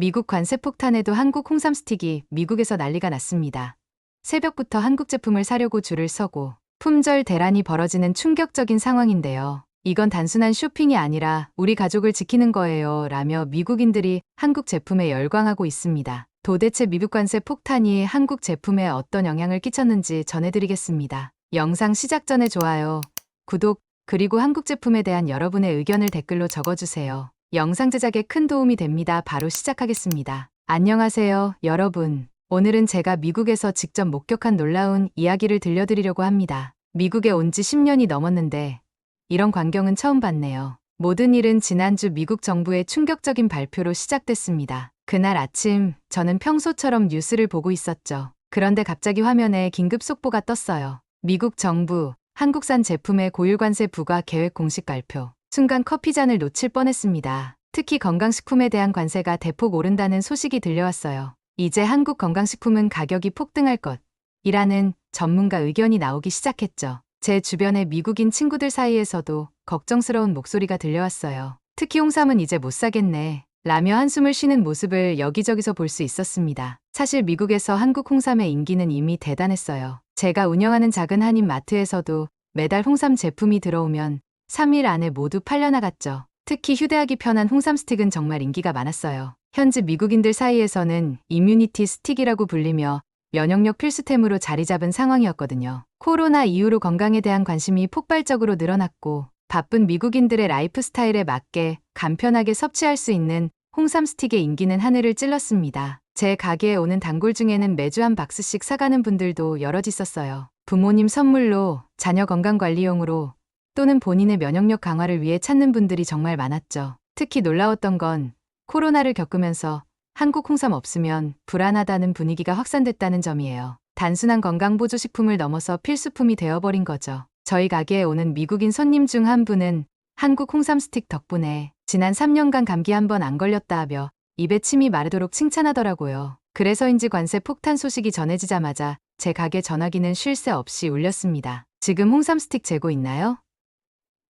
미국 관세 폭탄에도 한국 홍삼 스틱이 미국에서 난리가 났습니다. 새벽부터 한국 제품을 사려고 줄을 서고 품절 대란이 벌어지는 충격적인 상황인데요. 이건 단순한 쇼핑이 아니라 우리 가족을 지키는 거예요. 라며 미국인들이 한국 제품에 열광하고 있습니다. 도대체 미국 관세 폭탄이 한국 제품에 어떤 영향을 끼쳤는지 전해드리겠습니다. 영상 시작 전에 좋아요, 구독, 그리고 한국 제품에 대한 여러분의 의견을 댓글로 적어주세요. 영상 제작에 큰 도움이 됩니다. 바로 시작하겠습니다. 안녕하세요, 여러분. 오늘은 제가 미국에서 직접 목격한 놀라운 이야기를 들려드리려고 합니다. 미국에 온 지 10년이 넘었는데 이런 광경은 처음 봤네요. 모든 일은 지난주 미국 정부의 충격적인 발표로 시작됐습니다. 그날 아침 저는 평소처럼 뉴스를 보고 있었죠. 그런데 갑자기 화면에 긴급 속보가 떴어요. 미국 정부 한국산 제품의 고율관세 부과 계획 공식 발표. 순간 커피잔을 놓칠 뻔했습니다. 특히 건강식품에 대한 관세가 대폭 오른다는 소식이 들려왔어요. 이제 한국 건강식품은 가격이 폭등할 것. 이라는 전문가 의견이 나오기 시작했죠. 제 주변의 미국인 친구들 사이에서도 걱정스러운 목소리가 들려왔어요. 특히 홍삼은 이제 못 사겠네. 라며 한숨을 쉬는 모습을 여기저기서 볼 수 있었습니다. 사실 미국에서 한국 홍삼의 인기는 이미 대단했어요. 제가 운영하는 작은 한인 마트에서도 매달 홍삼 제품이 들어오면 3일 안에 모두 팔려나갔죠. 특히 휴대하기 편한 홍삼 스틱은 정말 인기가 많았어요. 현지 미국인들 사이에서는 이뮤니티 스틱이라고 불리며 면역력 필수템으로 자리 잡은 상황이었거든요. 코로나 이후로 건강에 대한 관심이 폭발적으로 늘어났고 바쁜 미국인들의 라이프 스타일에 맞게 간편하게 섭취할 수 있는 홍삼 스틱의 인기는 하늘을 찔렀습니다. 제 가게에 오는 단골 중에는 매주 한 박스씩 사가는 분들도 여럿 있었어요. 부모님 선물로 자녀 건강관리용으로 또는 본인의 면역력 강화를 위해 찾는 분들이 정말 많았죠. 특히 놀라웠던 건 코로나를 겪으면서 한국 홍삼 없으면 불안하다는 분위기가 확산됐다는 점이에요. 단순한 건강보조식품을 넘어서 필수품이 되어버린 거죠. 저희 가게에 오는 미국인 손님 중 한 분은 한국 홍삼 스틱 덕분에 지난 3년간 감기 한 번 안 걸렸다 하며 입에 침이 마르도록 칭찬하더라고요. 그래서인지 관세 폭탄 소식이 전해지자마자 제 가게 전화기는 쉴 새 없이 울렸습니다. 지금 홍삼 스틱 재고 있나요?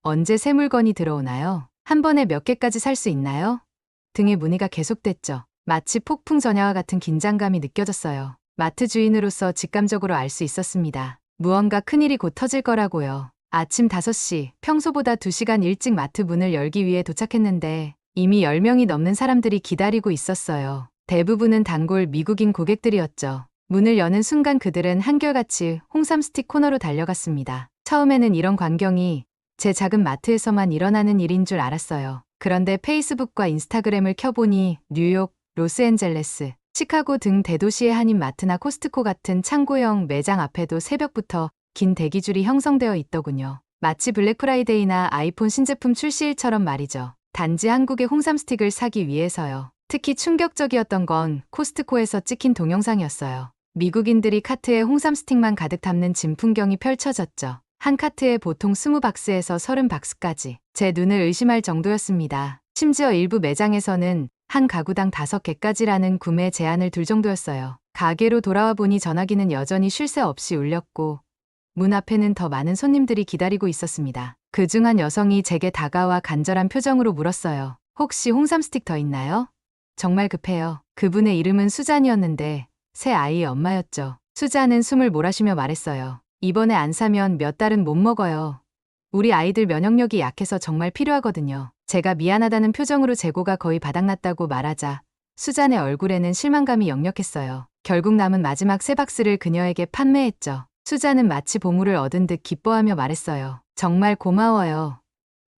언제 새 물건이 들어오나요? 한 번에 몇 개까지 살 수 있나요? 등의 문의가 계속됐죠. 마치 폭풍 전야와 같은 긴장감이 느껴졌어요. 마트 주인으로서 직감적으로 알 수 있었습니다. 무언가 큰일이 곧 터질 거라고요. 아침 5시, 평소보다 2시간 일찍 마트 문을 열기 위해 도착했는데 이미 10명이 넘는 사람들이 기다리고 있었어요. 대부분은 단골 미국인 고객들이었죠. 문을 여는 순간 그들은 한결같이 홍삼 스틱 코너로 달려갔습니다. 처음에는 이런 광경이 제 작은 마트에서만 일어나는 일인 줄 알았어요. 그런데 페이스북과 인스타그램을 켜보니 뉴욕, 로스앤젤레스, 시카고 등 대도시의 한인 마트나 코스트코 같은 창고형 매장 앞에도 새벽부터 긴 대기줄이 형성되어 있더군요. 마치 블랙 프라이데이나 아이폰 신제품 출시일처럼 말이죠. 단지 한국의 홍삼 스틱을 사기 위해서요. 특히 충격적이었던 건 코스트코에서 찍힌 동영상이었어요. 미국인들이 카트에 홍삼 스틱만 가득 담는 진 풍경이 펼쳐졌죠. 한 카트에 보통 20박스에서 30박스까지 제 눈을 의심할 정도였습니다. 심지어 일부 매장에서는 한 가구당 5개까지라는 구매 제한을 둘 정도였어요. 가게로 돌아와 보니 전화기는 여전히 쉴 새 없이 울렸고 문 앞에는 더 많은 손님들이 기다리고 있었습니다. 그중 한 여성이 제게 다가와 간절한 표정으로 물었어요. 혹시 홍삼 스틱 더 있나요? 정말 급해요. 그분의 이름은 수잔이었는데 새 아이의 엄마였죠. 수잔은 숨을 몰아쉬며 말했어요. 이번에 안 사면 몇 달은 못 먹어요. 우리 아이들 면역력이 약해서 정말 필요하거든요. 제가 미안하다는 표정으로 재고가 거의 바닥났다고 말하자 수잔의 얼굴에는 실망감이 역력했어요. 결국 남은 마지막 세 박스를 그녀에게 판매했죠. 수잔은 마치 보물을 얻은 듯 기뻐하며 말했어요. 정말 고마워요.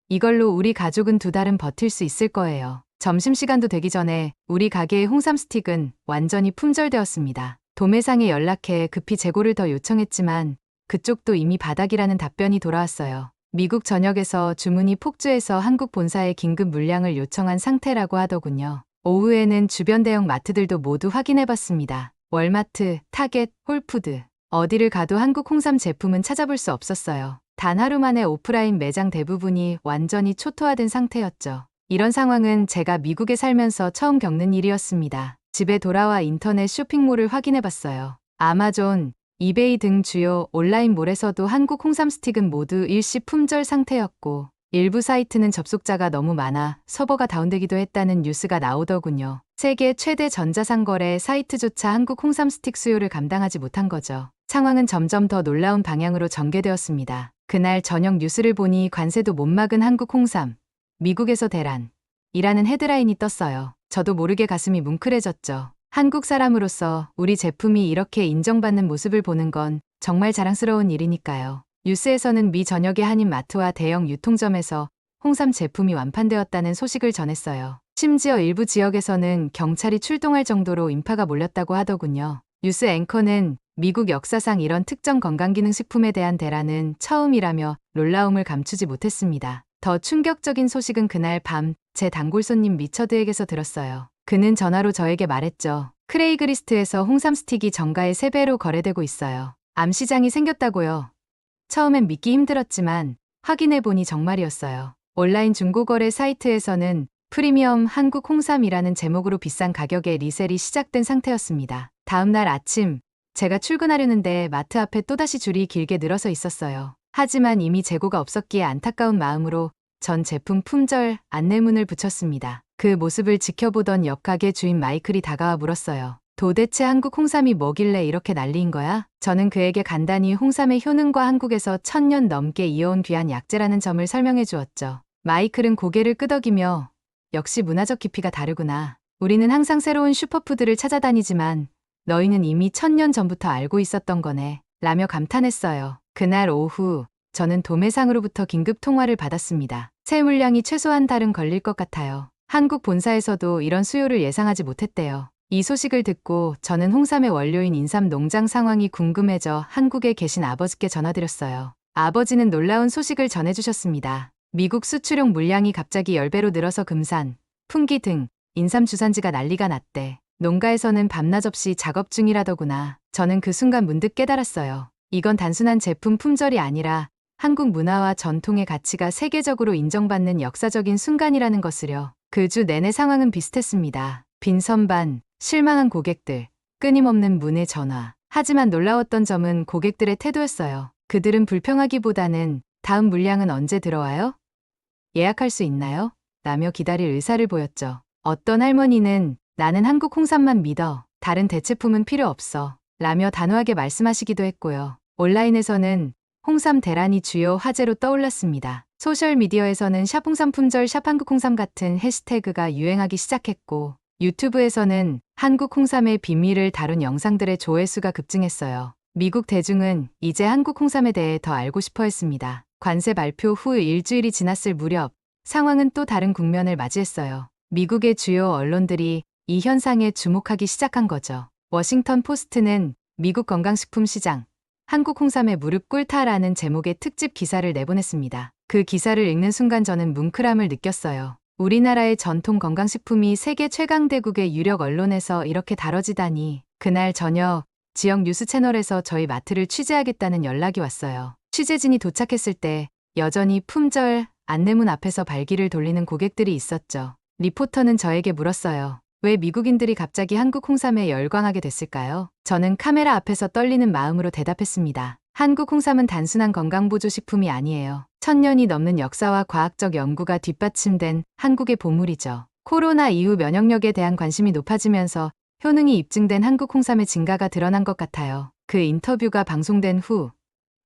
이걸로 우리 가족은 두 달은 버틸 수 있을 거예요. 점심시간도 되기 전에 우리 가게의 홍삼 스틱은 완전히 품절되었습니다. 도매상에 연락해 급히 재고를 더 요청했지만 그쪽도 이미 바닥이라는 답변이 돌아왔어요. 미국 전역에서 주문이 폭주해서 한국 본사에 긴급 물량을 요청한 상태라고 하더군요. 오후에는 주변 대형 마트들도 모두 확인해 봤습니다. 월마트, 타겟, 홀푸드. 어디를 가도 한국 홍삼 제품은 찾아볼 수 없었어요. 단 하루 만에 오프라인 매장 대부분이 완전히 초토화된 상태였죠. 이런 상황은 제가 미국에 살면서 처음 겪는 일이었습니다. 집에 돌아와 인터넷 쇼핑몰을 확인해 봤어요. 아마존, 이베이 등 주요 온라인몰에서도 한국 홍삼 스틱은 모두 일시 품절 상태였고 일부 사이트는 접속자가 너무 많아 서버가 다운되기도 했다는 뉴스가 나오더군요. 세계 최대 전자상거래 사이트조차 한국 홍삼 스틱 수요를 감당하지 못한 거죠. 상황은 점점 더 놀라운 방향으로 전개되었습니다. 그날 저녁 뉴스를 보니 관세도 못 막은 한국 홍삼, 미국에서 대란, 이라는 헤드라인이 떴어요. 저도 모르게 가슴이 뭉클해졌죠. 한국 사람으로서 우리 제품이 이렇게 인정받는 모습을 보는 건 정말 자랑스러운 일이니까요. 뉴스에서는 미 전역의 한인 마트와 대형 유통점에서 홍삼 제품이 완판되었다는 소식을 전했어요. 심지어 일부 지역에서는 경찰이 출동할 정도로 인파가 몰렸다고 하더군요. 뉴스 앵커는 미국 역사상 이런 특정 건강기능식품에 대한 대란은 처음이라며 놀라움을 감추지 못했습니다. 더 충격적인 소식은 그날 밤 제 단골 손님 미처드에게서 들었어요. 그는 전화로 저에게 말했죠. 크레이그리스트에서 홍삼 스틱이 정가의 3배로 거래되고 있어요. 암시장이 생겼다고요. 처음엔 믿기 힘들었지만 확인해보니 정말이었어요. 온라인 중고거래 사이트에서는 프리미엄 한국 홍삼이라는 제목으로 비싼 가격에 리셀이 시작된 상태였습니다. 다음날 아침 제가 출근하려는데 마트 앞에 또다시 줄이 길게 늘어서 있었어요. 하지만 이미 재고가 없었기에 안타까운 마음으로 전 제품 품절 안내문을 붙였습니다. 그 모습을 지켜보던 옆 가게 주인 마이클이 다가와 물었어요. 도대체 한국 홍삼이 뭐길래 이렇게 난리인 거야? 저는 그에게 간단히 홍삼의 효능과 한국에서 천년 넘게 이어온 귀한 약재라는 점을 설명해 주었죠. 마이클은 고개를 끄덕이며 역시 문화적 깊이가 다르구나. 우리는 항상 새로운 슈퍼푸드를 찾아다니지만 너희는 이미 천년 전부터 알고 있었던 거네. 라며 감탄했어요. 그날 오후 저는 도매상으로부터 긴급 통화를 받았습니다. 새 물량이 최소 한 달은 걸릴 것 같아요. 한국 본사에서도 이런 수요를 예상하지 못했대요. 이 소식을 듣고 저는 홍삼의 원료인 인삼 농장 상황이 궁금해져 한국에 계신 아버지께 전화드렸어요. 아버지는 놀라운 소식을 전해주셨습니다. 미국 수출용 물량이 갑자기 10배로 늘어서 금산, 풍기 등 인삼 주산지가 난리가 났대. 농가에서는 밤낮 없이 작업 중이라더구나. 저는 그 순간 문득 깨달았어요. 이건 단순한 제품 품절이 아니라 한국 문화와 전통의 가치가 세계적으로 인정받는 역사적인 순간이라는 것을요. 그 주 내내 상황은 비슷했습니다. 빈 선반, 실망한 고객들, 끊임없는 문의 전화. 하지만 놀라웠던 점은 고객들의 태도였어요. 그들은 불평하기보다는 다음 물량은 언제 들어와요? 예약할 수 있나요? 라며 기다릴 의사를 보였죠. 어떤 할머니는 나는 한국 홍삼만 믿어. 다른 대체품은 필요 없어. 라며 단호하게 말씀하시기도 했고요. 온라인에서는 홍삼 대란이 주요 화제로 떠올랐습니다. 소셜미디어에서는 샵 홍삼 품절 샵 한국 홍삼 같은 해시태그가 유행하기 시작했고 유튜브에서는 한국 홍삼의 비밀을 다룬 영상들의 조회수가 급증했어요. 미국 대중은 이제 한국 홍삼에 대해 더 알고 싶어 했습니다. 관세 발표 후 일주일이 지났을 무렵 상황은 또 다른 국면을 맞이했어요. 미국의 주요 언론들이 이 현상에 주목하기 시작한 거죠. 워싱턴 포스트는 미국 건강식품 시장, 한국 홍삼에 무릎 꿇다라는 제목의 특집 기사를 내보냈습니다. 그 기사를 읽는 순간 저는 뭉클함을 느꼈어요. 우리나라의 전통 건강식품이 세계 최강대국의 유력 언론에서 이렇게 다뤄지다니 그날 저녁 지역 뉴스 채널에서 저희 마트를 취재하겠다는 연락이 왔어요. 취재진이 도착했을 때 여전히 품절 안내문 앞에서 발기를 돌리는 고객들이 있었죠. 리포터는 저에게 물었어요. 왜 미국인들이 갑자기 한국 홍삼에 열광하게 됐을까요? 저는 카메라 앞에서 떨리는 마음으로 대답했습니다. 한국 홍삼은 단순한 건강보조식품이 아니에요. 천년이 넘는 역사와 과학적 연구가 뒷받침된 한국의 보물이죠. 코로나 이후 면역력에 대한 관심이 높아지면서 효능이 입증된 한국 홍삼의 증가가 드러난 것 같아요. 그 인터뷰가 방송된 후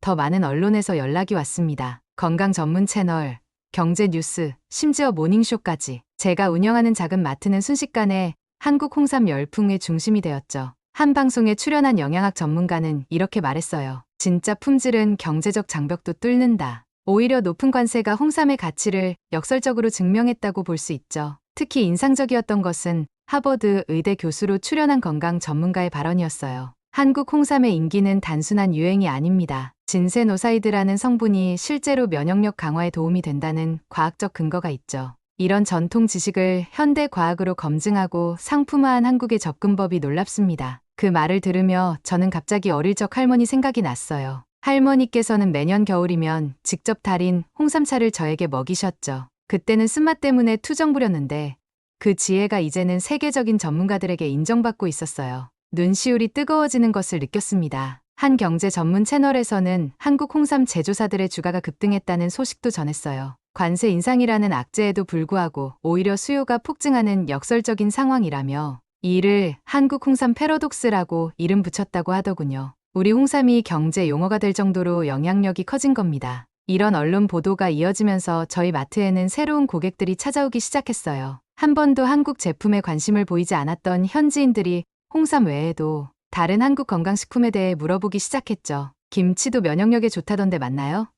더 많은 언론에서 연락이 왔습니다. 건강 전문 채널, 경제 뉴스, 심지어 모닝쇼까지. 제가 운영하는 작은 마트는 순식간에 한국 홍삼 열풍의 중심이 되었죠. 한 방송에 출연한 영양학 전문가는 이렇게 말했어요. 진짜 품질은 경제적 장벽도 뚫는다. 오히려 높은 관세가 홍삼의 가치를 역설적으로 증명했다고 볼 수 있죠. 특히 인상적이었던 것은 하버드 의대 교수로 출연한 건강 전문가의 발언이었어요. 한국 홍삼의 인기는 단순한 유행이 아닙니다. 진세노사이드라는 성분이 실제로 면역력 강화에 도움이 된다는 과학적 근거가 있죠. 이런 전통 지식을 현대 과학으로 검증하고 상품화한 한국의 접근법이 놀랍습니다. 그 말을 들으며 저는 갑자기 어릴 적 할머니 생각이 났어요. 할머니께서는 매년 겨울이면 직접 달인 홍삼차를 저에게 먹이셨죠. 그때는 쓴맛 때문에 투정 부렸는데 그 지혜가 이제는 세계적인 전문가들에게 인정받고 있었어요. 눈시울이 뜨거워지는 것을 느꼈습니다. 한 경제 전문 채널에서는 한국 홍삼 제조사들의 주가가 급등했다는 소식도 전했어요. 관세 인상이라는 악재에도 불구하고 오히려 수요가 폭증하는 역설적인 상황이라며 이를 한국 홍삼 패러독스라고 이름 붙였다고 하더군요. 우리 홍삼이 경제 용어가 될 정도로 영향력이 커진 겁니다. 이런 언론 보도가 이어지면서 저희 마트에는 새로운 고객들이 찾아오기 시작했어요. 한 번도 한국 제품에 관심을 보이지 않았던 현지인들이 홍삼 외에도 다른 한국 건강식품에 대해 물어보기 시작했죠. 김치도 면역력에 좋다던데 맞나요?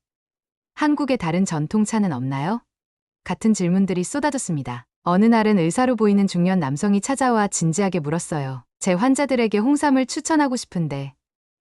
한국의 다른 전통차는 없나요? 같은 질문들이 쏟아졌습니다. 어느 날은 의사로 보이는 중년 남성이 찾아와 진지하게 물었어요. 제 환자들에게 홍삼을 추천하고 싶은데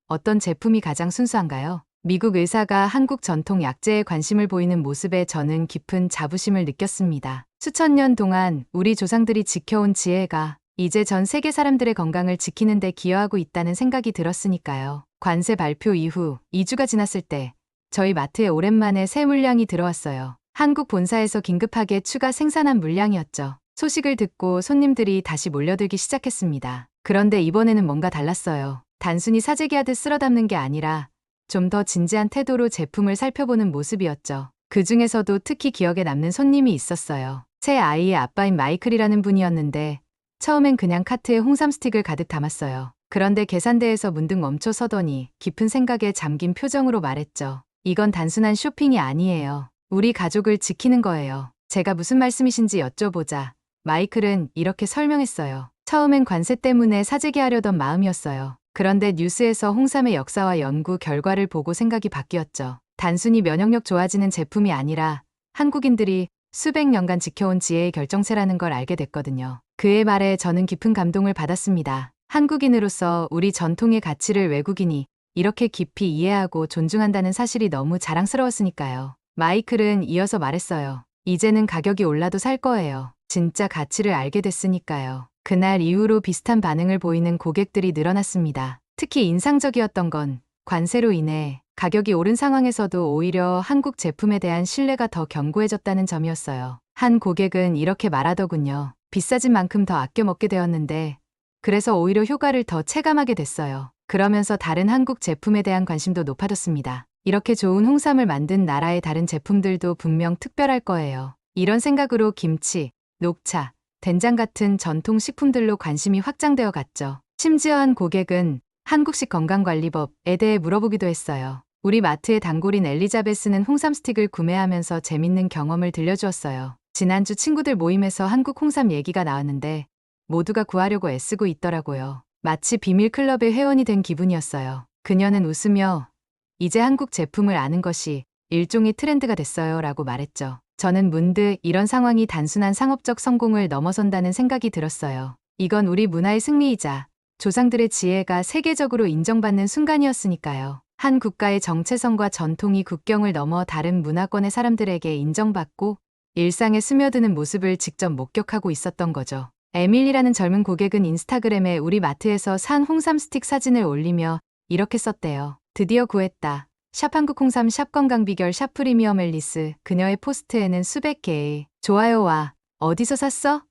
어떤 제품이 가장 순수한가요? 미국 의사가 한국 전통 약재에 관심을 보이는 모습에 저는 깊은 자부심을 느꼈습니다. 수천 년 동안 우리 조상들이 지켜온 지혜가 이제 전 세계 사람들의 건강을 지키는 데 기여하고 있다는 생각이 들었으니까요. 관세 발표 이후 2주가 지났을 때 저희 마트에 오랜만에 새 물량이 들어왔어요. 한국 본사에서 긴급하게 추가 생산한 물량이었죠. 소식을 듣고 손님들이 다시 몰려들기 시작했습니다. 그런데 이번에는 뭔가 달랐어요. 단순히 사재기하듯 쓸어 담는 게 아니라 좀 더 진지한 태도로 제품을 살펴보는 모습이었죠. 그 중에서도 특히 기억에 남는 손님이 있었어요. 새 아이의 아빠인 마이클이라는 분이었는데 처음엔 그냥 카트에 홍삼 스틱을 가득 담았어요. 그런데 계산대에서 문득 멈춰 서더니 깊은 생각에 잠긴 표정으로 말했죠. 이건 단순한 쇼핑이 아니에요. 우리 가족을 지키는 거예요. 제가 무슨 말씀이신지 여쭤보자. 마이클은 이렇게 설명했어요. 처음엔 관세 때문에 사재기 하려던 마음이었어요. 그런데 뉴스에서 홍삼의 역사와 연구 결과를 보고 생각이 바뀌었죠. 단순히 면역력 좋아지는 제품이 아니라 한국인들이 수백 년간 지켜온 지혜의 결정체라는 걸 알게 됐거든요. 그의 말에 저는 깊은 감동을 받았습니다. 한국인으로서 우리 전통의 가치를 외국인이 이렇게 깊이 이해하고 존중한다는 사실이 너무 자랑스러웠으니까요. 마이클은 이어서 말했어요. 이제는 가격이 올라도 살 거예요. 진짜 가치를 알게 됐으니까요. 그날 이후로 비슷한 반응을 보이는 고객들이 늘어났습니다. 특히 인상적이었던 건 관세로 인해 가격이 오른 상황에서도 오히려 한국 제품에 대한 신뢰가 더 견고해졌다는 점이었어요. 한 고객은 이렇게 말하더군요. 비싸진 만큼 더 아껴 먹게 되었는데 그래서 오히려 효과를 더 체감하게 됐어요. 그러면서 다른 한국 제품에 대한 관심도 높아졌습니다. 이렇게 좋은 홍삼을 만든 나라의 다른 제품들도 분명 특별할 거예요. 이런 생각으로 김치, 녹차, 된장 같은 전통 식품들로 관심이 확장되어 갔죠. 심지어 한 고객은 한국식 건강관리법에 대해 물어보기도 했어요. 우리 마트의 단골인 엘리자베스는 홍삼 스틱을 구매하면서 재밌는 경험을 들려주었어요. 지난주 친구들 모임에서 한국 홍삼 얘기가 나왔는데 모두가 구하려고 애쓰고 있더라고요. 마치 비밀 클럽의 회원이 된 기분이었어요. 그녀는 웃으며 이제 한국 제품을 아는 것이 일종의 트렌드가 됐어요 라고 말했죠. 저는 문득 이런 상황이 단순한 상업적 성공을 넘어선다는 생각이 들었어요. 이건 우리 문화의 승리이자 조상들의 지혜가 세계적으로 인정받는 순간이었으니까요. 한 국가의 정체성과 전통이 국경을 넘어 다른 문화권의 사람들에게 인정받고 일상에 스며드는 모습을 직접 목격하고 있었던 거죠. 에밀리라는 젊은 고객은 인스타그램에 우리 마트에서 산 홍삼 스틱 사진을 올리며 이렇게 썼대요. 드디어 구했다. 샵 한국 홍삼 샵 건강 비결 샵 프리미엄 앨리스 그녀의 포스트에는 수백 개의 좋아요와 어디서 샀어?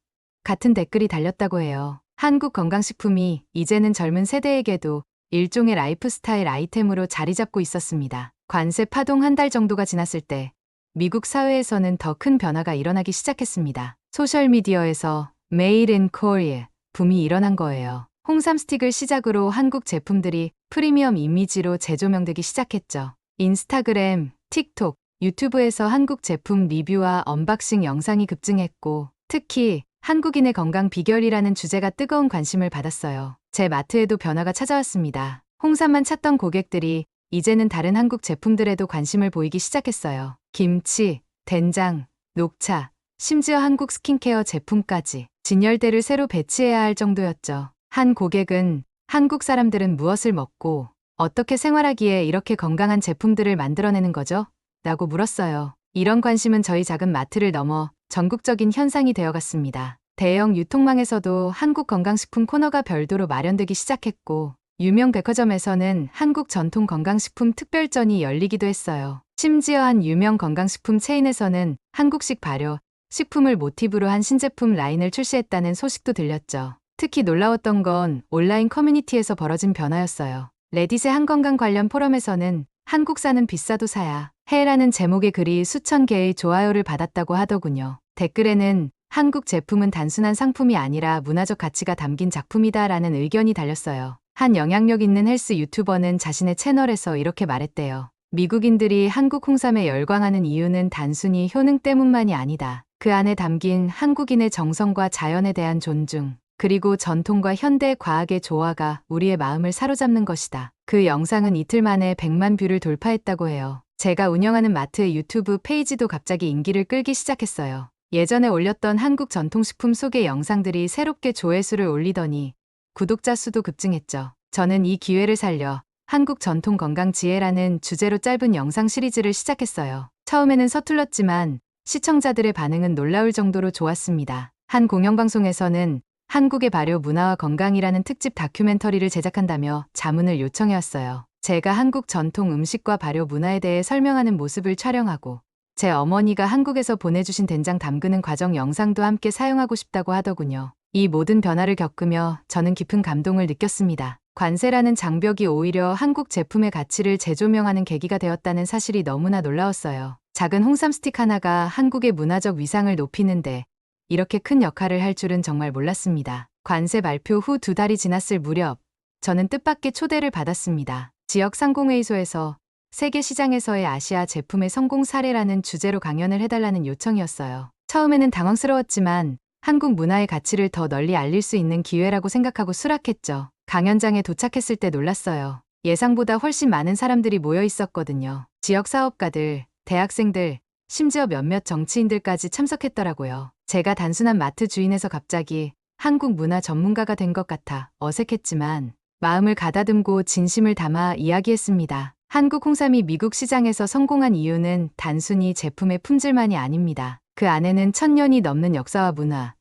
같은 댓글이 달렸다고 해요. 한국 건강식품이 이제는 젊은 세대에게도 일종의 라이프 스타일 아이템으로 자리 잡고 있었습니다. 관세 파동 한 달 정도가 지났을 때 미국 사회에서는 더 큰 변화가 일어나기 시작했습니다. 소셜미디어에서 Made in Korea 붐이 일어난 거예요. 홍삼 스틱을 시작으로 한국 제품들이 프리미엄 이미지로 재조명되기 시작했죠. 인스타그램, 틱톡, 유튜브에서 한국 제품 리뷰와 언박싱 영상이 급증했고 특히 한국인의 건강 비결이라는 주제가 뜨거운 관심을 받았어요. 제 마트에도 변화가 찾아왔습니다. 홍삼만 찾던 고객들이 이제는 다른 한국 제품들에도 관심을 보이기 시작했어요. 김치, 된장, 녹차, 심지어 한국 스킨케어 제품까지 진열대를 새로 배치해야 할 정도였죠. 한 고객은 한국 사람들은 무엇을 먹고 어떻게 생활하기에 이렇게 건강한 제품들을 만들어내는 거죠? 라고 물었어요. 이런 관심은 저희 작은 마트를 넘어 전국적인 현상이 되어갔습니다. 대형 유통망에서도 한국 건강식품 코너가 별도로 마련되기 시작했고 유명 백화점에서는 한국 전통 건강식품 특별전이 열리기도 했어요. 심지어 한 유명 건강식품 체인에서는 한국식 발효, 식품을 모티브로 한 신제품 라인을 출시했다는 소식도 들렸죠. 특히 놀라웠던 건 온라인 커뮤니티에서 벌어진 변화였어요. 레딧의 한건강 관련 포럼에서는 한국산은 비싸도 사야 해라는 제목의 글이 수천 개의 좋아요를 받았다고 하더군요. 댓글에는 한국 제품은 단순한 상품이 아니라 문화적 가치가 담긴 작품이다라는 의견이 달렸어요. 한 영향력 있는 헬스 유튜버는 자신의 채널에서 이렇게 말했대요. 미국인들이 한국 홍삼에 열광하는 이유는 단순히 효능 때문만이 아니다. 그 안에 담긴 한국인의 정성과 자연에 대한 존중, 그리고 전통과 현대 과학의 조화가 우리의 마음을 사로잡는 것이다. 그 영상은 이틀 만에 100만 뷰를 돌파했다고 해요. 제가 운영하는 마트의 유튜브 페이지도 갑자기 인기를 끌기 시작했어요. 예전에 올렸던 한국 전통식품 소개 영상들이 새롭게 조회수를 올리더니 구독자 수도 급증했죠. 저는 이 기회를 살려 한국 전통 건강 지혜라는 주제로 짧은 영상 시리즈를 시작했어요. 처음에는 서툴렀지만 시청자들의 반응은 놀라울 정도로 좋았습니다. 한 공영방송에서는 한국의 발효 문화와 건강이라는 특집 다큐멘터리를 제작한다며 자문을 요청해왔어요. 제가 한국 전통 음식과 발효 문화에 대해 설명하는 모습을 촬영하고 제 어머니가 한국에서 보내주신 된장 담그는 과정 영상도 함께 사용하고 싶다고 하더군요. 이 모든 변화를 겪으며 저는 깊은 감동을 느꼈습니다. 관세라는 장벽이 오히려 한국 제품의 가치를 재조명하는 계기가 되었다는 사실이 너무나 놀라웠어요. 작은 홍삼 스틱 하나가 한국의 문화적 위상을 높이는데 이렇게 큰 역할을 할 줄은 정말 몰랐습니다. 관세 발표 후 두 달이 지났을 무렵 저는 뜻밖의 초대를 받았습니다. 지역 상공회의소에서 세계 시장에서의 아시아 제품의 성공 사례라는 주제로 강연을 해달라는 요청이었어요. 처음에는 당황스러웠지만 한국 문화의 가치를 더 널리 알릴 수 있는 기회라고 생각하고 수락했죠. 강연장에 도착했을 때 놀랐어요. 예상보다 훨씬 많은 사람들이 모여 있었거든요. 지역 사업가들, 대학생들, 심지어 몇몇 정치인들까지 참석했더라고요. 제가 단순한 마트 주인에서 갑자기 한국 문화 전문가가 된 것 같아 어색했지만 마음을 가다듬고 진심을 담아 이야기했습니다. 한국 홍삼이 미국 시장에서 성공한 이유는 단순히 제품의 품질만이 아닙니다. 그 안에는 천년이 넘는 역사와 문화,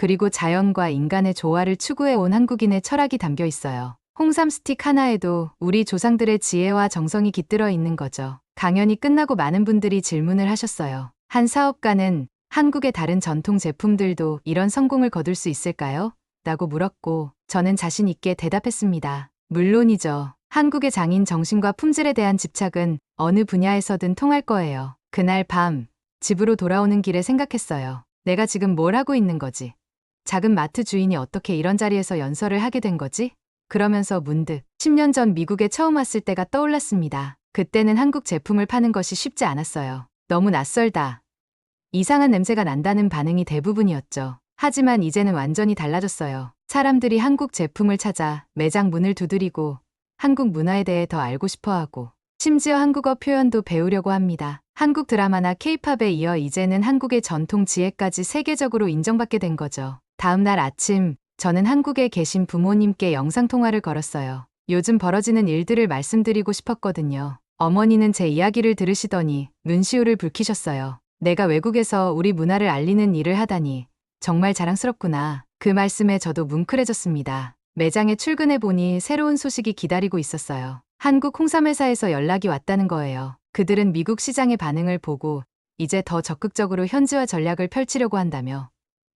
그리고 자연과 인간의 조화를 추구해 온 한국인의 철학이 담겨 있어요. 홍삼 스틱 하나에도 우리 조상들의 지혜와 정성이 깃들어 있는 거죠. 강연이 끝나고 많은 분들이 질문을 하셨어요. 한 사업가는 한국의 다른 전통 제품들도 이런 성공을 거둘 수 있을까요? 라고 물었고 저는 자신 있게 대답했습니다. 물론이죠. 한국의 장인 정신과 품질에 대한 집착은 어느 분야에서든 통할 거예요. 그날 밤 집으로 돌아오는 길에 생각했어요. 내가 지금 뭘 하고 있는 거지? 작은 마트 주인이 어떻게 이런 자리에서 연설을 하게 된 거지? 그러면서 문득 10년 전 미국에 처음 왔을 때가 떠올랐습니다. 그때는 한국 제품을 파는 것이 쉽지 않았어요. 너무 낯설다. 이상한 냄새가 난다는 반응이 대부분이었죠. 하지만 이제는 완전히 달라졌어요. 사람들이 한국 제품을 찾아 매장 문을 두드리고 한국 문화에 대해 더 알고 싶어 하고 심지어 한국어 표현도 배우려고 합니다. 한국 드라마나 케이팝에 이어 이제는 한국의 전통 지혜까지 세계적으로 인정받게 된 거죠. 다음 날 아침 저는 한국에 계신 부모님께 영상통화를 걸었어요. 요즘 벌어지는 일들을 말씀드리고 싶었거든요. 어머니는 제 이야기를 들으시더니 눈시울을 붉히셨어요. 내가 외국에서 우리 문화를 알리는 일을 하다니 정말 자랑스럽구나. 그 말씀에 저도 뭉클해졌습니다. 매장에 출근해 보니 새로운 소식이 기다리고 있었어요. 한국 홍삼회사에서 연락이 왔다는 거예요. 그들은 미국 시장의 반응을 보고 이제 더 적극적으로 현지화 전략을 펼치려고 한다며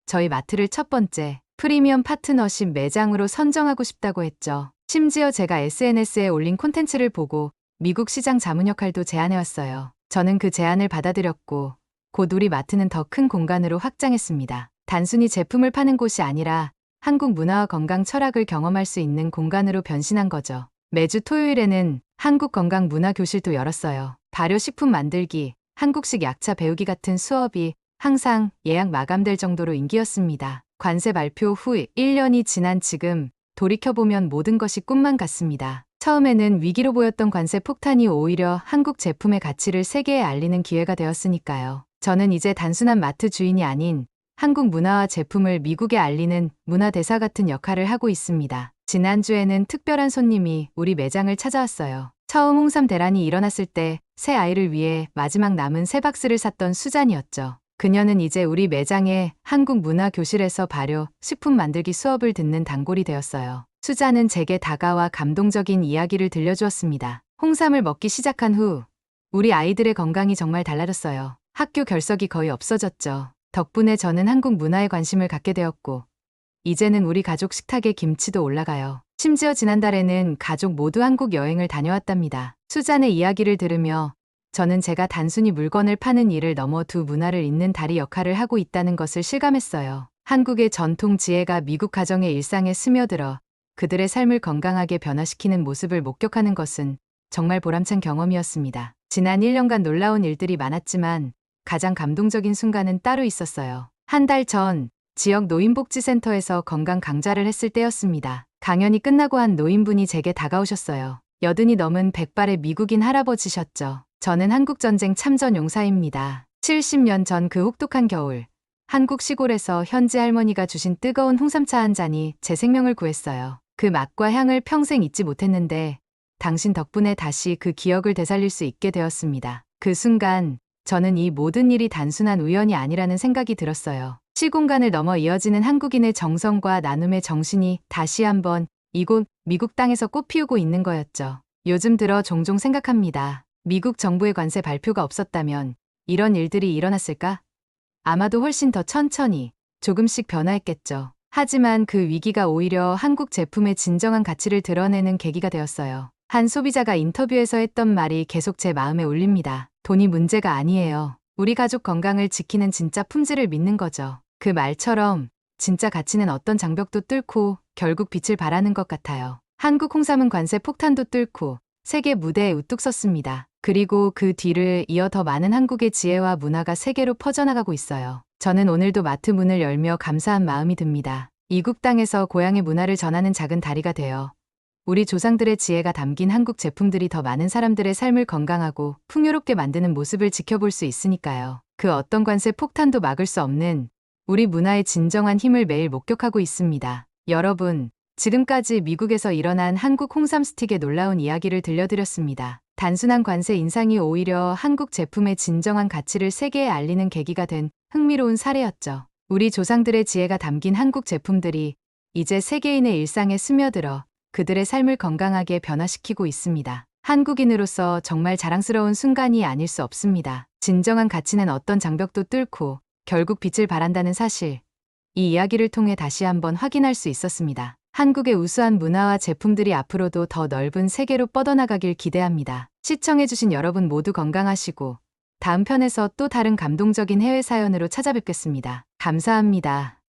저희 마트를 첫 번째 프리미엄 파트너십 매장으로 선정하고 싶다고 했죠. 심지어 제가 SNS에 올린 콘텐츠를 보고 미국 시장 자문 역할도 제안해왔어요. 저는 그 제안을 받아들였고 곧 우리 마트는 더 큰 공간으로 확장했습니다. 단순히 제품을 파는 곳이 아니라 한국 문화와 건강 철학을 경험할 수 있는 공간으로 변신한 거죠. 매주 토요일에는 한국 건강 문화 교실도 열었어요. 발효식품 만들기, 한국식 약차 배우기 같은 수업이 항상 예약 마감될 정도로 인기였습니다. 관세 발표 후 1년이 지난 지금 돌이켜보면 모든 것이 꿈만 같습니다. 처음에는 위기로 보였던 관세 폭탄이 오히려 한국 제품의 가치를 세계에 알리는 기회가 되었으니까요. 저는 이제 단순한 마트 주인이 아닌 한국 문화와 제품을 미국에 알리는 문화대사 같은 역할을 하고 있습니다. 지난주에는 특별한 손님이 우리 매장을 찾아왔어요. 처음 홍삼 대란이 일어났을 때 새 아이를 위해 마지막 남은 새 박스를 샀던 수잔이었죠. 그녀는 이제 우리 매장의 한국 문화 교실에서 발효, 식품 만들기 수업을 듣는 단골이 되었어요. 수잔은 제게 다가와 감동적인 이야기를 들려주었습니다. 홍삼을 먹기 시작한 후 우리 아이들의 건강이 정말 달라졌어요. 학교 결석이 거의 없어졌죠. 덕분에 저는 한국 문화에 관심을 갖게 되었고 이제는 우리 가족 식탁에 김치도 올라가요. 심지어 지난달에는 가족 모두 한국 여행을 다녀왔답니다. 수잔의 이야기를 들으며 저는 제가 단순히 물건을 파는 일을 넘어 두 문화를 잇는 다리 역할을 하고 있다는 것을 실감했어요. 한국의 전통 지혜가 미국 가정의 일상에 스며들어 그들의 삶을 건강하게 변화시키는 모습을 목격하는 것은 정말 보람찬 경험이었습니다. 지난 1년간 놀라운 일들이 많았지만 가장 감동적인 순간은 따로 있었어요. 한 달 전 지역 노인복지센터에서 건강 강좌를 했을 때였습니다. 강연이 끝나고 한 노인분이 제게 다가오셨어요. 여든이 넘은 백발의 미국인 할아버지셨죠. 저는 한국전쟁 참전 용사입니다. 70년 전 그 혹독한 겨울, 한국 시골에서 현지 할머니가 주신 뜨거운 홍삼차 한 잔이 제 생명을 구했어요. 그 맛과 향을 평생 잊지 못했는데 당신 덕분에 다시 그 기억을 되살릴 수 있게 되었습니다. 그 순간 저는 이 모든 일이 단순한 우연이 아니라는 생각이 들었어요. 시공간을 넘어 이어지는 한국인의 정성과 나눔의 정신이 다시 한번 이곳 미국 땅에서 꽃피우고 있는 거였죠. 요즘 들어 종종 생각합니다. 미국 정부의 관세 발표가 없었다면 이런 일들이 일어났을까? 아마도 훨씬 더 천천히 조금씩 변화했겠죠. 하지만 그 위기가 오히려 한국 제품의 진정한 가치를 드러내는 계기가 되었어요. 한 소비자가 인터뷰에서 했던 말이 계속 제 마음에 울립니다. 돈이 문제가 아니에요. 우리 가족 건강을 지키는 진짜 품질을 믿는 거죠. 그 말처럼 진짜 가치는 어떤 장벽도 뚫고 결국 빛을 발하는 것 같아요. 한국 홍삼은 관세 폭탄도 뚫고 세계 무대에 우뚝 섰습니다. 그리고 그 뒤를 이어 더 많은 한국의 지혜와 문화가 세계로 퍼져나가고 있어요. 저는 오늘도 마트 문을 열며 감사한 마음이 듭니다. 이국 땅에서 고향의 문화를 전하는 작은 다리가 되어 우리 조상들의 지혜가 담긴 한국 제품들이 더 많은 사람들의 삶을 건강하고 풍요롭게 만드는 모습을 지켜볼 수 있으니까요. 그 어떤 관세 폭탄도 막을 수 없는 우리 문화의 진정한 힘을 매일 목격하고 있습니다. 여러분, 지금까지 미국에서 일어난 한국 홍삼 스틱의 놀라운 이야기를 들려드렸습니다. 단순한 관세 인상이 오히려 한국 제품의 진정한 가치를 세계에 알리는 계기가 된 흥미로운 사례였죠. 우리 조상들의 지혜가 담긴 한국 제품들이 이제 세계인의 일상에 스며들어 그들의 삶을 건강하게 변화시키고 있습니다. 한국인으로서 정말 자랑스러운 순간이 아닐 수 없습니다. 진정한 가치는 어떤 장벽도 뚫고 결국 빛을 발한다는 사실. 이 이야기를 통해 다시 한번 확인할 수 있었습니다. 한국의 우수한 문화와 제품들이 앞으로도 더 넓은 세계로 뻗어나가길 기대합니다. 시청해주신 여러분 모두 건강하시고 다음 편에서 또 다른 감동적인 해외 사연으로 찾아뵙겠습니다. 감사합니다.